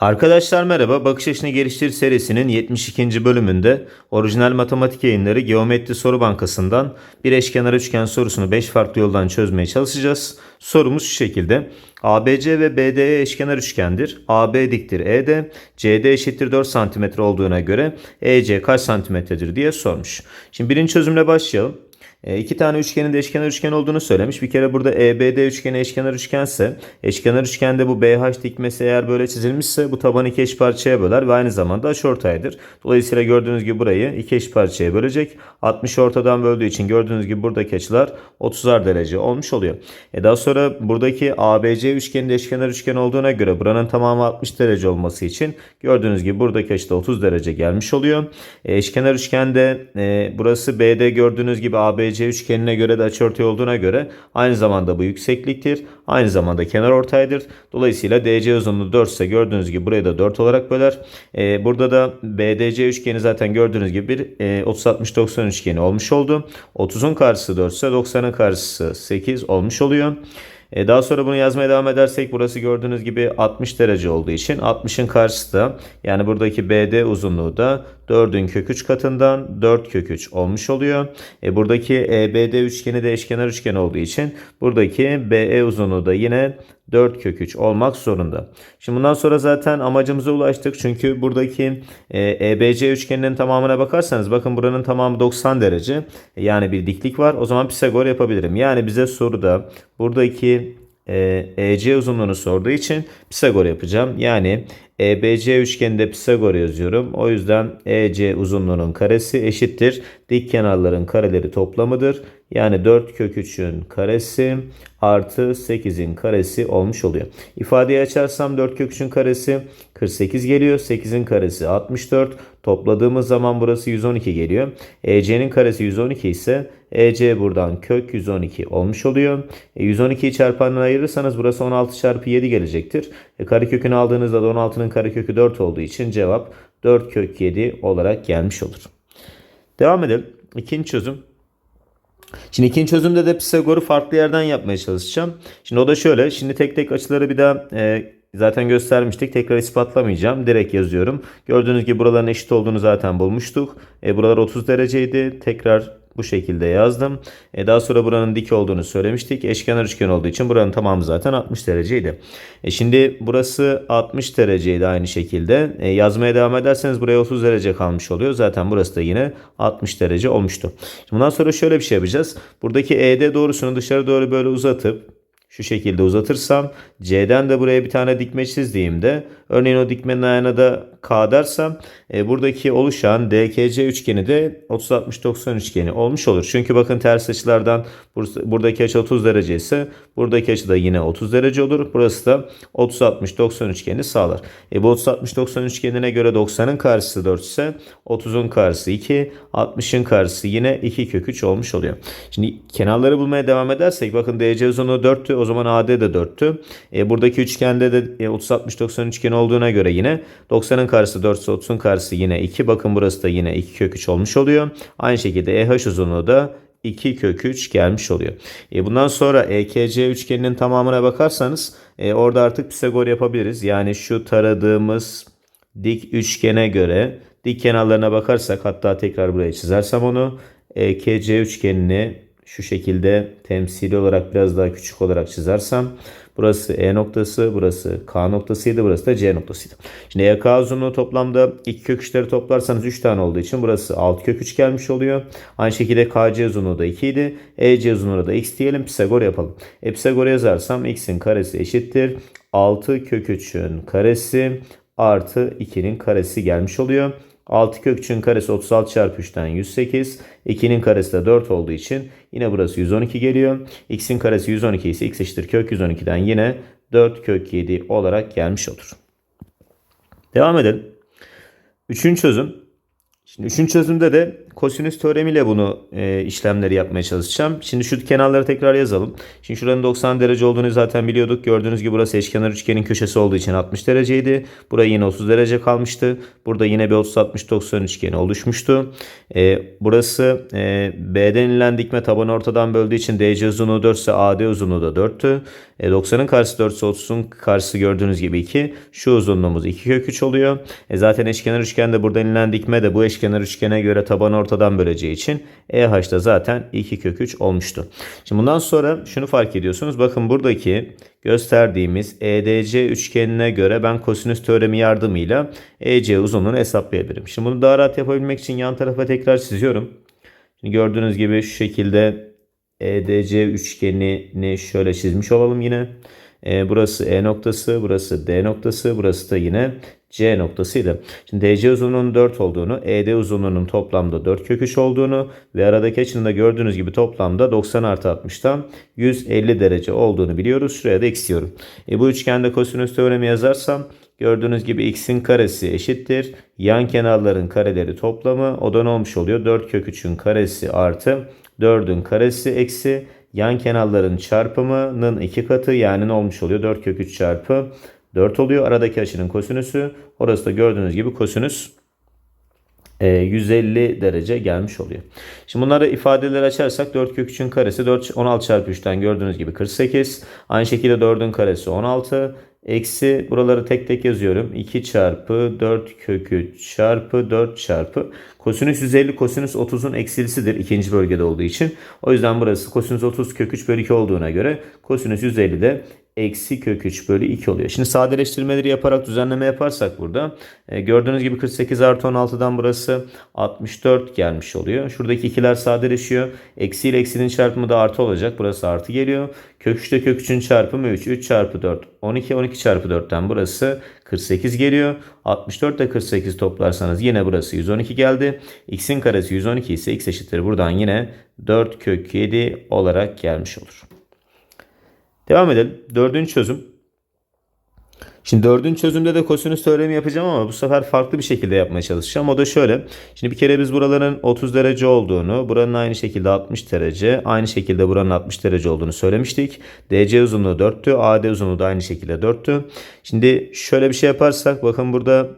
Arkadaşlar merhaba. Bakış Açını Geliştir serisinin 72. bölümünde orijinal matematik yayınları Geometri Soru Bankası'ndan bir eşkenar üçgen sorusunu 5 farklı yoldan çözmeye çalışacağız. Sorumuz şu şekilde. ABC ve BDE eşkenar üçgendir. AB diktir ED, CD eşittir 4 cm olduğuna göre EC kaç santimetredir diye sormuş. Şimdi birinci çözümle başlayalım. E, iki tane üçgenin de eşkenar üçgen olduğunu söylemiş. Bir kere burada EBD üçgeni eşkenar üçgense eşkenar üçgende bu BH dikmesi eğer böyle çizilmişse bu tabanı iki eş parçaya böler ve aynı zamanda açıortaydır. Dolayısıyla gördüğünüz gibi burayı iki eş parçaya bölecek. 60 ortadan böldüğü için gördüğünüz gibi buradaki açılar 30'ar derece olmuş oluyor. E daha sonra buradaki ABC üçgeni de eşkenar üçgen olduğuna göre buranın tamamı 60 derece olması için gördüğünüz gibi buradaki açı da 30 derece gelmiş oluyor. E, eşkenar üçgende e, burası BD gördüğünüz gibi ABC üçgenine göre de açıortay olduğuna göre aynı zamanda bu yüksekliktir. Aynı zamanda kenar ortaydır. Dolayısıyla DC uzunluğu 4 ise gördüğünüz gibi burayı da 4 olarak böler. E, burada da BDC üçgeni zaten gördüğünüz gibi bir e, 30-60-90 üçgeni olmuş oldu. 30'un karşısı 4 ise 90'ın karşısı 8 olmuş oluyor. E, daha sonra bunu yazmaya devam edersek burası gördüğünüz gibi 60 derece olduğu için 60'ın karşısı da yani buradaki BD uzunluğu da 4'ün kök 3 katından 4 kök 3 olmuş oluyor. E, buradaki EBD üçgeni de eşkenar üçgen olduğu için buradaki BE uzunluğu da yine 4 kök 3 olmak zorunda. Şimdi bundan sonra zaten amacımıza ulaştık. Çünkü buradaki e, EBC üçgeninin tamamına bakarsanız bakın buranın tamamı 90 derece. Yani bir diklik var. O zaman Pisagor yapabilirim. Yani bize soruda buradaki e, EC uzunluğunu sorduğu için Pisagor yapacağım. Yani EBC üçgeninde Pisagor yazıyorum. O yüzden EC uzunluğunun karesi eşittir. Dik kenarların kareleri toplamıdır. Yani 4 kök 3'ün karesi artı 8'in karesi olmuş oluyor. İfadeyi açarsam 4 kök 3'ün karesi 48 geliyor. 8'in karesi 64. Topladığımız zaman burası 112 geliyor. EC'nin karesi 112 ise EC buradan kök 112 olmuş oluyor. E, 112'yi çarpanına ayırırsanız burası 16 çarpı 7 gelecektir. E, karekökünü aldığınızda da 16'nın karekökü 4 olduğu için cevap 4 kök 7 olarak gelmiş olur. Devam edelim. İkinci çözüm. Şimdi ikinci çözümde de Pisagor'u farklı yerden yapmaya çalışacağım. Şimdi o da şöyle. Şimdi tek tek açıları bir daha e, zaten göstermiştik. Tekrar ispatlamayacağım. Direkt yazıyorum. Gördüğünüz gibi buraların eşit olduğunu zaten bulmuştuk. E, buralar 30 dereceydi. Tekrar bu şekilde yazdım. E, daha sonra buranın dik olduğunu söylemiştik. Eşkenar üçgen olduğu için buranın tamamı zaten 60 dereceydi. E, şimdi burası 60 dereceydi aynı şekilde. E, yazmaya devam ederseniz buraya 30 derece kalmış oluyor. Zaten burası da yine 60 derece olmuştu. Şimdi bundan sonra şöyle bir şey yapacağız. Buradaki ED doğrusunu dışarı doğru böyle uzatıp şu şekilde uzatırsam C'den de buraya bir tane dikme çizdiğimde örneğin o dikmenin ayağına da K dersem e, buradaki oluşan DKC üçgeni de 30-60-90 üçgeni olmuş olur. Çünkü bakın ters açılardan bur- buradaki açı 30 derece ise buradaki açı da yine 30 derece olur. Burası da 30-60-90 üçgeni sağlar. E, bu 30-60-90 üçgenine göre 90'ın karşısı 4 ise 30'un karşısı 2, 60'ın karşısı yine 2 kök 3 olmuş oluyor. Şimdi kenarları bulmaya devam edersek bakın DC uzunluğu 4'tü o zaman AD de 4'tü. E, buradaki üçgende de e, 30-60-90 üçgeni olduğuna göre yine 90'ın karşısı 4 ise 30'un karşısı yine 2. Bakın burası da yine 2 kök 3 olmuş oluyor. Aynı şekilde EH uzunluğu da 2 kök 3 gelmiş oluyor. E bundan sonra EKC üçgeninin tamamına bakarsanız e, orada artık Pisagor yapabiliriz. Yani şu taradığımız dik üçgene göre dik kenarlarına bakarsak hatta tekrar buraya çizersem onu EKC üçgenini şu şekilde temsili olarak biraz daha küçük olarak çizersem burası E noktası, burası K noktasıydı, burası da C noktasıydı. Şimdi EK uzunluğu toplamda iki kök üçleri toplarsanız 3 tane olduğu için burası 6 kök 3 gelmiş oluyor. Aynı şekilde KC uzunluğu da 2 idi. EC uzunluğu da x diyelim. Pisagor yapalım. E Pisagor yazarsam x'in karesi eşittir. 6 kök 3'ün karesi artı 2'nin karesi gelmiş oluyor. 6 kök 3'ün karesi 36 çarpı 3'ten 108. 2'nin karesi de 4 olduğu için yine burası 112 geliyor. x'in karesi 112 ise x eşittir kök 112'den yine 4 kök 7 olarak gelmiş olur. Devam edelim. Üçüncü çözüm. Şimdi üçüncü çözümde de kosinüs teoremiyle bunu e, işlemleri yapmaya çalışacağım. Şimdi şu kenarları tekrar yazalım. Şimdi şuranın 90 derece olduğunu zaten biliyorduk. Gördüğünüz gibi burası eşkenar üçgenin köşesi olduğu için 60 dereceydi. Buraya yine 30 derece kalmıştı. Burada yine bir 30-60-90 üçgeni oluşmuştu. E, burası e, B'den inilen dikme tabanı ortadan böldüğü için DC uzunluğu 4 ise AD uzunluğu da 4'tü. E, 90'ın karşısı 4 ise 30'un karşısı gördüğünüz gibi 2. Şu uzunluğumuz 2 kök 3 oluyor. E, zaten eşkenar üçgende buradan inilen dikme de bu eşkenar üçgene göre tabanı ortadan böleceği için EH da zaten 2 kök 3 olmuştu. Şimdi bundan sonra şunu fark ediyorsunuz. Bakın buradaki gösterdiğimiz EDC üçgenine göre ben kosinüs teoremi yardımıyla EC uzunluğunu hesaplayabilirim. Şimdi bunu daha rahat yapabilmek için yan tarafa tekrar çiziyorum. Şimdi gördüğünüz gibi şu şekilde EDC üçgenini şöyle çizmiş olalım yine. E, burası E noktası, burası D noktası, burası da yine C noktasıydı. Şimdi DC uzunluğunun 4 olduğunu, ED uzunluğunun toplamda 4 kök 3 olduğunu ve aradaki açının da gördüğünüz gibi toplamda 90 artı 60'tan 150 derece olduğunu biliyoruz. Şuraya da x diyorum. E, bu üçgende kosinüs teoremi yazarsam Gördüğünüz gibi x'in karesi eşittir. Yan kenarların kareleri toplamı o da ne olmuş oluyor? 4 kök 3'ün karesi artı 4'ün karesi eksi yan kenarların çarpımının iki katı yani ne olmuş oluyor? 4 kök 3 çarpı 4 oluyor. Aradaki açının kosinüsü. Orası da gördüğünüz gibi kosinüs 150 derece gelmiş oluyor. Şimdi bunları ifadeleri açarsak 4 kök 3'ün karesi 4 16 çarpı 3'ten gördüğünüz gibi 48. Aynı şekilde 4'ün karesi 16. Eksi buraları tek tek yazıyorum. 2 çarpı 4 kök 3 çarpı 4 çarpı kosinüs 150 kosinüs 30'un eksilisidir ikinci bölgede olduğu için. O yüzden burası kosinüs 30 kök 3 bölü 2 olduğuna göre kosinüs 150 de eksi kök 3 bölü 2 oluyor. Şimdi sadeleştirmeleri yaparak düzenleme yaparsak burada e, gördüğünüz gibi 48 artı 16'dan burası 64 gelmiş oluyor. Şuradaki ikiler sadeleşiyor. Eksi ile eksinin çarpımı da artı olacak. Burası artı geliyor. Kök 3 ile kök 3'ün çarpımı 3. 3 çarpı 4 12. 12 çarpı 4'ten burası 48 geliyor. 64 ile 48 toplarsanız yine burası 112 geldi. X'in karesi 112 ise x eşittir. Buradan yine 4 kök 7 olarak gelmiş olur. Devam edelim. Dördüncü çözüm. Şimdi dördüncü çözümde de kosinüs teoremi yapacağım ama bu sefer farklı bir şekilde yapmaya çalışacağım. O da şöyle. Şimdi bir kere biz buraların 30 derece olduğunu, buranın aynı şekilde 60 derece, aynı şekilde buranın 60 derece olduğunu söylemiştik. DC uzunluğu 4'tü, AD uzunluğu da aynı şekilde 4'tü. Şimdi şöyle bir şey yaparsak bakın burada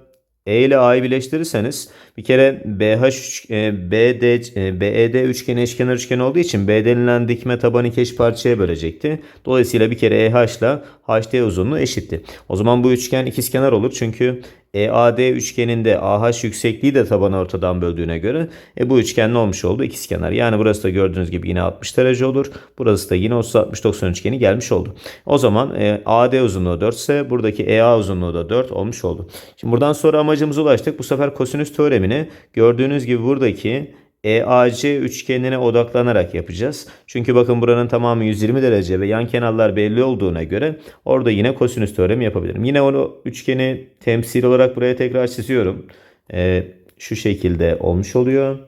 e ile A'yı birleştirirseniz bir kere BH e, BD e, BED üçgeni eşkenar üçgen olduğu için B denilen dikme tabanı iki eş parçaya bölecekti. Dolayısıyla bir kere EH ile HD uzunluğu eşitti. O zaman bu üçgen ikizkenar olur. Çünkü EAD üçgeninde AH yüksekliği de tabanı ortadan böldüğüne göre e, bu üçgen ne olmuş oldu? İkizkenar. Yani burası da gördüğünüz gibi yine 60 derece olur. Burası da yine 30-60-90 üçgeni gelmiş oldu. O zaman e, AD uzunluğu 4 ise buradaki EA uzunluğu da 4 olmuş oldu. Şimdi buradan sonra amacımıza ulaştık. Bu sefer kosinüs teoremini gördüğünüz gibi buradaki EAC üçgenine odaklanarak yapacağız. Çünkü bakın buranın tamamı 120 derece ve yan kenarlar belli olduğuna göre orada yine kosinüs teoremi yapabilirim. Yine onu üçgeni temsil olarak buraya tekrar çiziyorum. Ee, şu şekilde olmuş oluyor.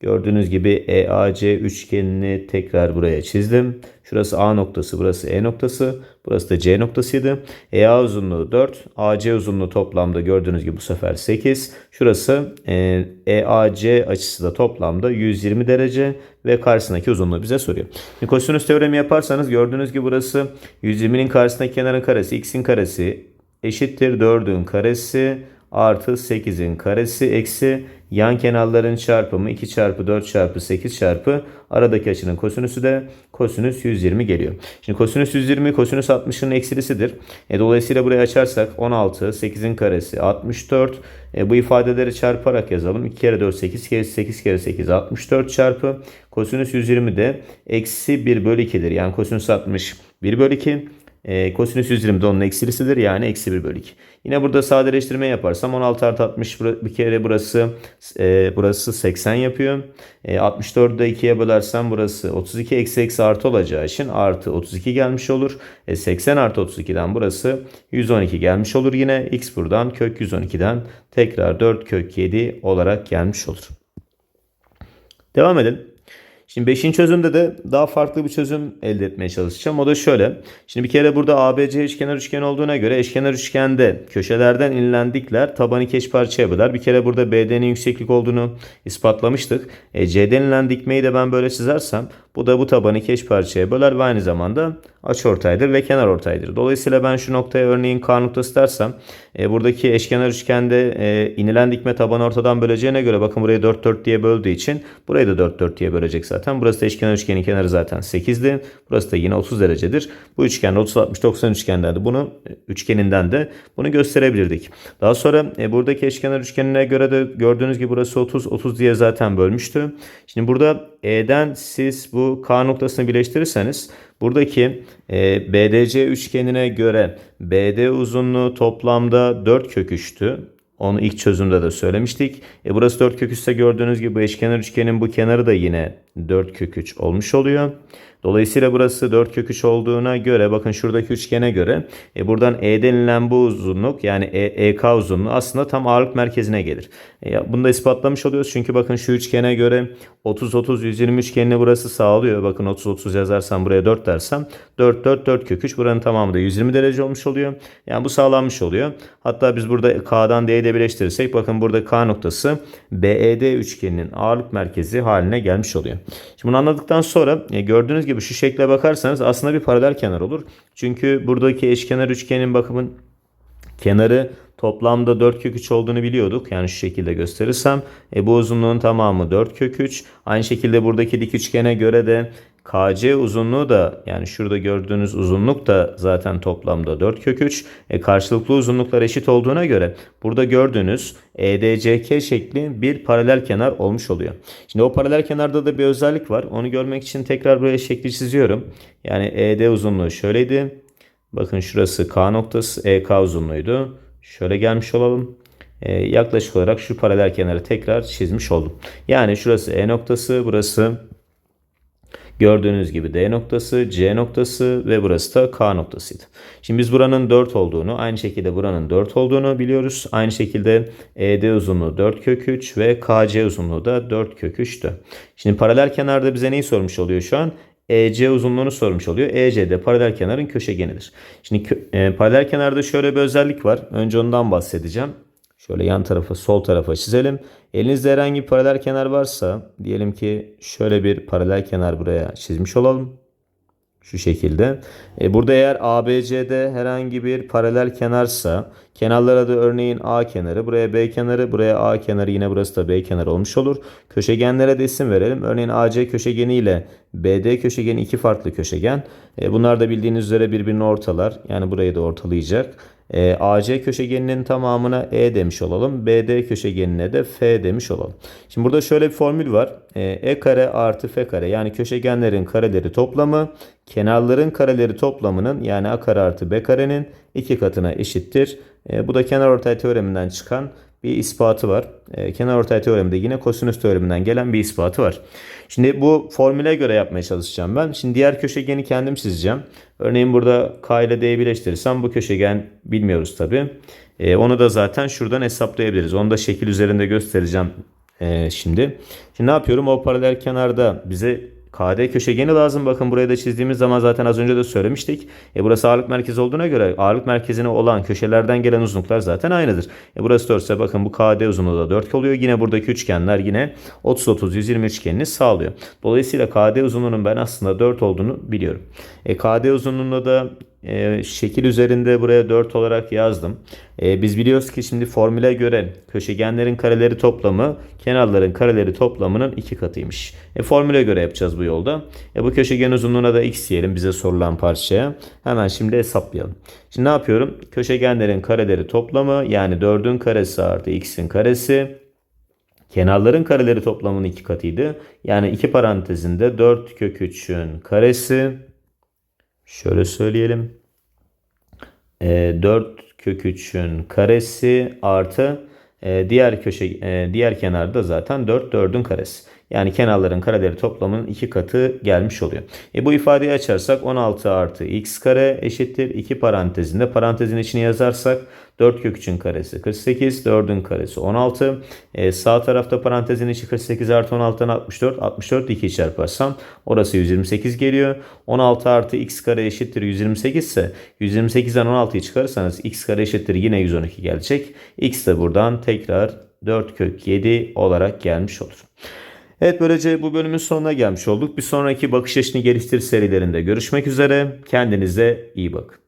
Gördüğünüz gibi EAC üçgenini tekrar buraya çizdim. Şurası A noktası, burası E noktası, burası da C noktasıydı. EA uzunluğu 4, AC uzunluğu toplamda gördüğünüz gibi bu sefer 8. Şurası e, EAC açısı da toplamda 120 derece ve karşısındaki uzunluğu bize soruyor. Şimdi kosinüs teoremi yaparsanız gördüğünüz gibi burası 120'nin karşısındaki kenarın karesi, x'in karesi eşittir 4'ün karesi artı 8'in karesi eksi yan kenarların çarpımı 2 çarpı 4 çarpı 8 çarpı aradaki açının kosinüsü de kosinüs 120 geliyor. Şimdi kosinüs 120 kosinüs 60'ın eksilisidir. E, dolayısıyla burayı açarsak 16 8'in karesi 64 e, bu ifadeleri çarparak yazalım. 2 kere 4 8 kere 8 kere 8 64 çarpı kosinüs 120 de eksi 1 bölü 2'dir. Yani kosinüs 60 1 bölü 2 e, kosinüs 120 de onun eksilisidir yani eksi 1 bölü 2. Yine burada sadeleştirme yaparsam 16 artı 60 bir kere burası e, burası 80 yapıyor. E, 64'ü de 2'ye bölersem burası 32 eksi eksi artı olacağı için artı 32 gelmiş olur. E, 80 artı 32'den burası 112 gelmiş olur yine. X buradan kök 112'den tekrar 4 kök 7 olarak gelmiş olur. Devam edelim. Şimdi 5. çözümde de daha farklı bir çözüm elde etmeye çalışacağım. O da şöyle. Şimdi bir kere burada ABC eşkenar üçgen olduğuna göre eşkenar üçgende köşelerden inilen dikler tabanı iki eş parçaya böler. Bir kere burada BD'nin yükseklik olduğunu ispatlamıştık. E, C'den inilen dikmeyi de ben böyle çizersem bu da bu tabanı iki eş parçaya böler ve aynı zamanda açıortaydır ve kenar ortaydır. Dolayısıyla ben şu noktaya örneğin K noktası dersem e, buradaki eşkenar üçgende e, inilen dikme tabanı ortadan böleceğine göre bakın burayı 4 4 diye böldüğü için burayı da 4 4 diye bölecek zaten. Burası da eşkenar üçgenin kenarı zaten 8'di. Burası da yine 30 derecedir. Bu üçgen 30 60 90 üçgenden de bunu üçgeninden de bunu gösterebilirdik. Daha sonra e, buradaki eşkenar üçgenine göre de gördüğünüz gibi burası 30 30 diye zaten bölmüştü. Şimdi burada E'den siz bu K noktasını birleştirirseniz buradaki e, BDC üçgenine göre BD uzunluğu toplamda 4 kök 3'tü. Onu ilk çözümde de söylemiştik. E burası 4 kök 3 ise gördüğünüz gibi bu eşkenar üçgenin bu kenarı da yine 4 kök 3 olmuş oluyor. Dolayısıyla burası 4 kök 3 olduğuna göre bakın şuradaki üçgene göre e buradan E denilen bu uzunluk yani e, EK uzunluğu aslında tam ağırlık merkezine gelir. E, bunu da ispatlamış oluyoruz çünkü bakın şu üçgene göre 30 30 120 üçgenini burası sağlıyor. Bakın 30 30 yazarsam buraya 4 dersem 4 4 4 kök 3 buranın tamamı da 120 derece olmuş oluyor. Yani bu sağlanmış oluyor. Hatta biz burada K'dan D'ye de birleştirirsek bakın burada K noktası BED üçgeninin ağırlık merkezi haline gelmiş oluyor. Şimdi bunu anladıktan sonra e, gördüğünüz gibi şu şekle bakarsanız aslında bir paralel kenar olur. Çünkü buradaki eşkenar üçgenin bakımın kenarı toplamda 4 kök 3 olduğunu biliyorduk. Yani şu şekilde gösterirsem e, bu uzunluğun tamamı 4 kök 3. Aynı şekilde buradaki dik üçgene göre de KC uzunluğu da yani şurada gördüğünüz uzunluk da zaten toplamda 4 kök 3. E, karşılıklı uzunluklar eşit olduğuna göre burada gördüğünüz EDCK şekli bir paralel kenar olmuş oluyor. Şimdi o paralel kenarda da bir özellik var. Onu görmek için tekrar buraya şekli çiziyorum. Yani ED uzunluğu şöyleydi. Bakın şurası K noktası EK uzunluğuydu. Şöyle gelmiş olalım. Ee, yaklaşık olarak şu paralel kenarı tekrar çizmiş oldum. Yani şurası E noktası, burası gördüğünüz gibi D noktası, C noktası ve burası da K noktasıydı. Şimdi biz buranın 4 olduğunu, aynı şekilde buranın 4 olduğunu biliyoruz. Aynı şekilde ED uzunluğu 4 kök 3 ve KC uzunluğu da 4 kök 3'tü. Şimdi paralel kenarda bize neyi sormuş oluyor şu an? EC uzunluğunu sormuş oluyor. EC de paralel kenarın köşegenidir. Şimdi e, paralel kenarda şöyle bir özellik var. Önce ondan bahsedeceğim. Şöyle yan tarafa sol tarafa çizelim. Elinizde herhangi bir paralel kenar varsa diyelim ki şöyle bir paralel kenar buraya çizmiş olalım. Şu şekilde. E, burada eğer ABC'de herhangi bir paralel kenarsa kenarlara da örneğin A kenarı, buraya B kenarı, buraya A kenarı yine burası da B kenarı olmuş olur. Köşegenlere de isim verelim. Örneğin AC köşegeni ile BD köşegeni iki farklı köşegen. E, bunlar da bildiğiniz üzere birbirini ortalar. Yani burayı da ortalayacak. E, AC köşegeninin tamamına E demiş olalım. BD köşegenine de F demiş olalım. Şimdi burada şöyle bir formül var. E, e kare artı F kare yani köşegenlerin kareleri toplamı kenarların kareleri toplamının yani A kare artı B karenin iki katına eşittir. E, bu da kenarortay teoreminden çıkan bir ispatı var. E, kenarortay teoreminde yine kosinüs teoreminden gelen bir ispatı var. Şimdi bu formüle göre yapmaya çalışacağım ben. Şimdi diğer köşegeni kendim çizeceğim. Örneğin burada K ile D'yi birleştirirsem bu köşegen bilmiyoruz tabi. E, onu da zaten şuradan hesaplayabiliriz. Onu da şekil üzerinde göstereceğim e, şimdi. Şimdi ne yapıyorum? O paralel kenarda bize KD köşegeni lazım. Bakın buraya da çizdiğimiz zaman zaten az önce de söylemiştik. E burası ağırlık merkezi olduğuna göre ağırlık merkezine olan köşelerden gelen uzunluklar zaten aynıdır. E burası 4 ise bakın bu KD uzunluğu da 4 oluyor. Yine buradaki üçgenler yine 30-30-120 üçgenini sağlıyor. Dolayısıyla KD uzunluğunun ben aslında 4 olduğunu biliyorum. E KD uzunluğunda da e, şekil üzerinde buraya 4 olarak yazdım. E, biz biliyoruz ki şimdi formüle göre köşegenlerin kareleri toplamı kenarların kareleri toplamının 2 katıymış. E, formüle göre yapacağız bu yolda. E, bu köşegen uzunluğuna da x diyelim bize sorulan parçaya. Hemen şimdi hesaplayalım. Şimdi ne yapıyorum? Köşegenlerin kareleri toplamı yani 4'ün karesi artı x'in karesi Kenarların kareleri toplamının iki katıydı. Yani iki parantezinde 4 kök 3'ün karesi Şöyle söyleyelim. E, ee, 4 kök 3'ün karesi artı e, diğer köşe e, diğer kenarda zaten 4 4'ün karesi. Yani kenarların kareleri toplamının 2 katı gelmiş oluyor. E bu ifadeyi açarsak 16 artı x kare eşittir 2 parantezinde. Parantezin içine yazarsak 4 kök 3'ün karesi 48, 4'ün karesi 16. E, sağ tarafta parantezin içi 48 artı 16'dan 64. 64 2 çarparsam orası 128 geliyor. 16 artı x kare eşittir 128 ise 128'den 16'yı çıkarırsanız x kare eşittir yine 112 gelecek. x de buradan tekrar 4 kök 7 olarak gelmiş olur. Evet böylece bu bölümün sonuna gelmiş olduk. Bir sonraki bakış açını geliştir serilerinde görüşmek üzere. Kendinize iyi bakın.